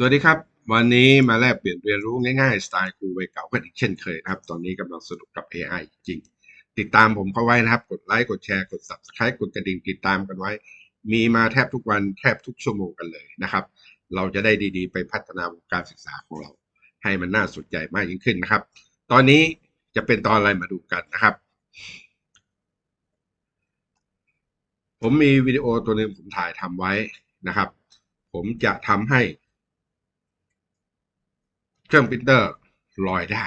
สวัสดีครับ วันนี้มาแลกเปลี่ยนเรียนรู้ง่ายๆ สไตล์ครูวัยเก่ากันอีกเช่นเคยนะครับ ตอนนี้กำลังสนุกกับ AI จริง ติดตามผมเข้าไว้นะครับ กดไลค์กดแชร์กด subscribe กดกระดิ่งติดตามกันไว้ มีมาแทบทุกวันแทบทุกชั่วโมงกันเลยนะครับ เราจะได้ดีๆ ไปพัฒนาวงการศึกษาของเรา ให้มันน่าสนใจมากยิ่งขึ้นนะครับ ตอนนี้จะเป็นตอนอะไรมาดูกันนะครับ ผมมีวิดีโอตัวหนึ่งผมถ่ายทำไว้นะครับ ผมจะทำให้ เครื่องปรินเตอร์ลอยได้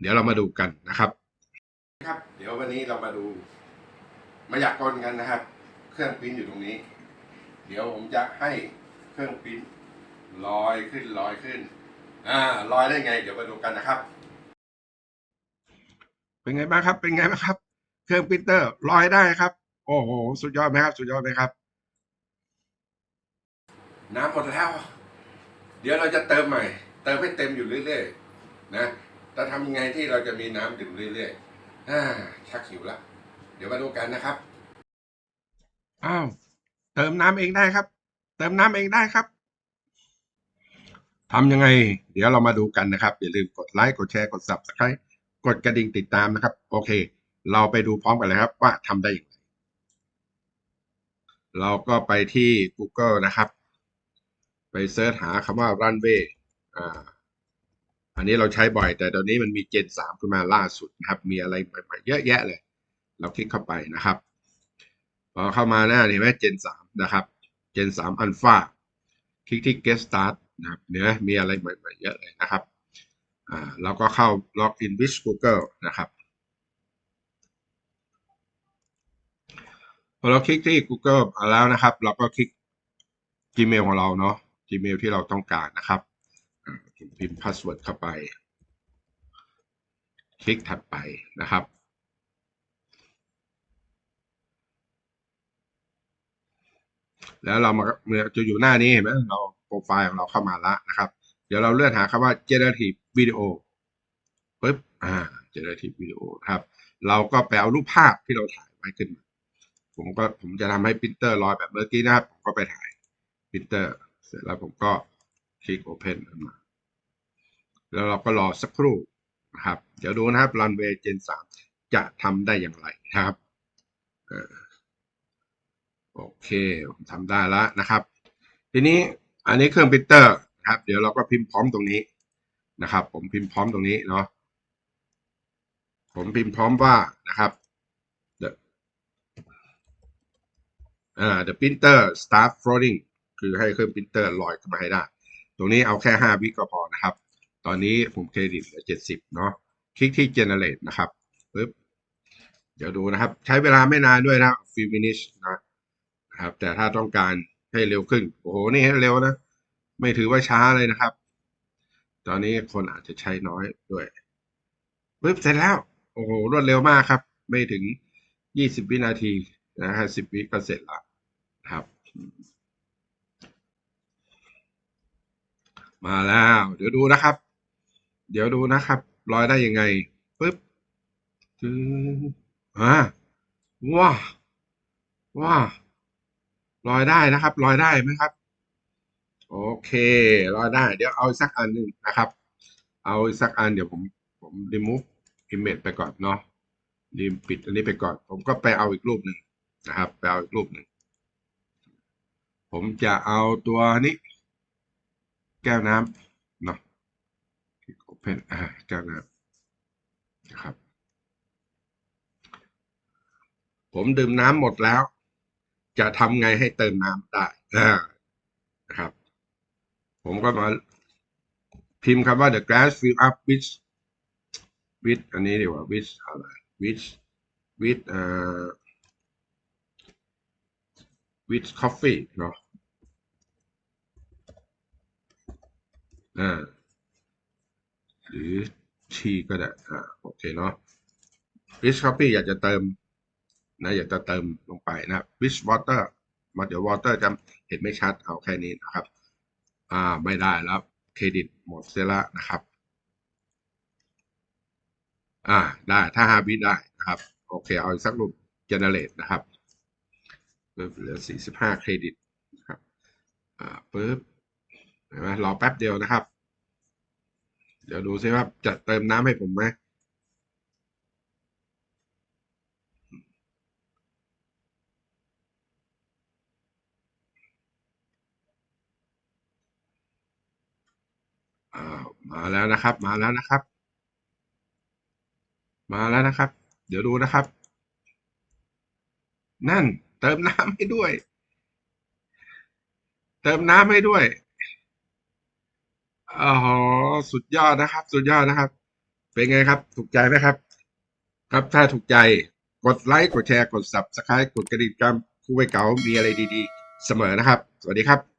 เดี๋ยวเรามาดูกันนะครับ ครับ เดี๋ยววันนี้เรามาดูมายากลกันนะครับ เครื่องปริ้นอยู่ตรงนี้ เดี๋ยวผมจะให้เครื่องปริ้นลอยขึ้นลอยขึ้น อ่าลอยได้ไง เดี๋ยวมาดูกันนะครับ เป็นไงบ้างครับ เป็นไงบ้างครับ เครื่องปรินเตอร์ลอยได้ครับ โอ้โห สุดยอดไหมครับ สุดยอดไหมครับ น้ำหมดแล้วเดี๋ยวเราจะเติมใหม่ เติมให้เต็มอยู่เรื่อยๆนะจะทำยังไงที่เราจะมีน้ำดื่มเรื่อยๆอชักหิวล้วเดี๋ยวมาดูกันนะครับอ้าวเติมน้ำเองได้ครับ เติมน้ำเองได้ครับทำยังไง เดี๋ยวเรามาดูกันนะครับ อย่าลืมกดไลค์กดแชร์กด subscribe กดกระดิ่งติดตามนะครับ โอเค เราไปดูพร้อมกันเลยครับ ว่าทำได้อย่างไร เราก็ไปที่ Google นะครับ ไปเสิร์ชหาคำว่า runway อ่าอันนี้เราใช้บ่อย แต่ตอนนี้มันมี Gen 3ขึ้นมาล่าสุดนะครับ มีอะไรใหม่ๆเยอะแยะเลย เราคลิกเข้าไปนะครับพอเข้ามาหน้าเห็นไหม Gen 3นะครับ Gen 3 Alpha คลิกที่ Get Start นะครับเนี่ยมีอะไรใหม่ๆเยอะเลยนะครับอ่าเราก็เข้า Login with Google นะครับพอเราคลิกที่ Google แล้วนะครับ เราก็คลิก Gmail ของเราเนาะ Gmail ที่เราต้องการนะครับพิมพ์พาสเวิร์ดเข้าไป คลิกถัดไปนะครับ แล้วเรามาจะอยู่หน้านี้เห็นไหมเราโปรไฟล์ของเราเข้ามาล้วนะครับ เดี๋ยวเราเลื่อนหาคำว่า generative video ปึ๊บอ่า generative video ครับ เราก็ไปเอารูปภาพที่เราถ่ายไว้ขึ้นมาผมก็ผมจะทำให้ปรินเตอร์ลอยแบบเมื่อกี้นะครับ ผมก็ไปถ่ายปรินเตอร์ เสร็จแล้วผมก็คลิก Open ขึ้นมา แล้วเราก็รอสักครู่นะครับ เดี๋ยวดูนะครับ Runway Gen 3 จะทำได้อย่างไรนะครับโอเคผมทำได้แล้วนะครับ ทีนี้อันนี้เครื่องปรินเตอร์นะครับ เดี๋ยวเราก็พิมพ์พร้อมตรงนี้นะครับ ผมพิมพ์พร้อมตรงนี้เนาะผมพิมพ์พร้อมว่านะครับ the อ่า the printer start floating คือให้เครื่องปรินเตอร์ลอยขึ้นมาให้ได้ ตรงนี้เอาแค่ 5 วิก็พอนะครับ ตอนนี้ผมเครดิตเหลือ70 เนาะคลิกที่ generate นะครับปึ๊บเดี๋ยวดูนะครับ ใช้เวลาไม่นานด้วยนะ few minutes นะครับ แต่ถ้าต้องการให้เร็วขึ้น โอ้โห นี่ให้เร็วนะ ไม่ถือว่าช้าเลยนะครับ ตอนนี้คนอาจจะใช้น้อยด้วยปึ๊บเสร็จแล้ว โอ้โห รวดเร็วมากครับ ไม่ถึง 20 วินาทีนะฮะ10 วิก็เสร็จละครับ มาแล้ว เดี๋ยวดูนะครับ เดี๋ยวดูนะครับ ลอยได้ยังไงปึ๊บจึงอ่าว้าว้าลอยได้นะครับ ลอยได้ไหมครับ โอเค ลอยได้ เดี๋ยวเอาสักอันหนึ่งนะครับ เอาสักอันเดี๋ยวผมผม remove image ไปก่อนเนาะรีมปิดอันนี้ไปก่อน ผมก็ไปเอาอีกรูปหนึ่งนะครับ ไปเอาอีกรูปหนึ่ง ผมจะเอาตัวนี้ แก้วน้ำเนาะโอเพนอ่าแก้วน้ำนะครับ ผมดื่มน้ำหมดแล้ว จะทำไงให้เติมน้ำได้อ่านะครับ ผมก็มาพิมพ์คำว่า the glass fill up with with อันนี้ดีกว่า with อะไร with with เอ่อ with coffee เนาะ อ่าหรือชีก็ได้อ่าโอเคเนาะ Rich Coffee อยากจะเติมนะอยากจะเติมลงไปนะ Rich Water มาเดี๋ยว Water จะเห็นไม่ชัดเอาแค่นี้นะครับ อ่าไม่ได้แล้วเครดิตหมดเสียละนะครับ อ่าได้ถ้าฮาบิได้นะครับ โอเค เอาอีกสักรูป generate นะครับปึ๊บเหลือ45 เครดิตนะครับ อ่าปึ๊บ ห็นไหมรอแป๊บเดียวนะครับ เดี๋ยวดูซิว่าจะเติมน้ำให้ผมไหมอ้ามาแล้วนะครับ มาแล้วนะครับ มาแล้วนะครับ เดี๋ยวดูนะครับ นั่นเติมน้ำให้ด้วย เติมน้ำให้ด้วย อ๋อสุดยอดนะครับ สุดยอดนะครับ เป็นไงครับ ถูกใจไหมครับ ครับถ้าถูกใจกดไลค์กดแชร์กด subscribe กดกระดิ่งกำคู่ไว้เก๋ามีอะไรดีๆ เสมอนะครับ สวัสดีครับ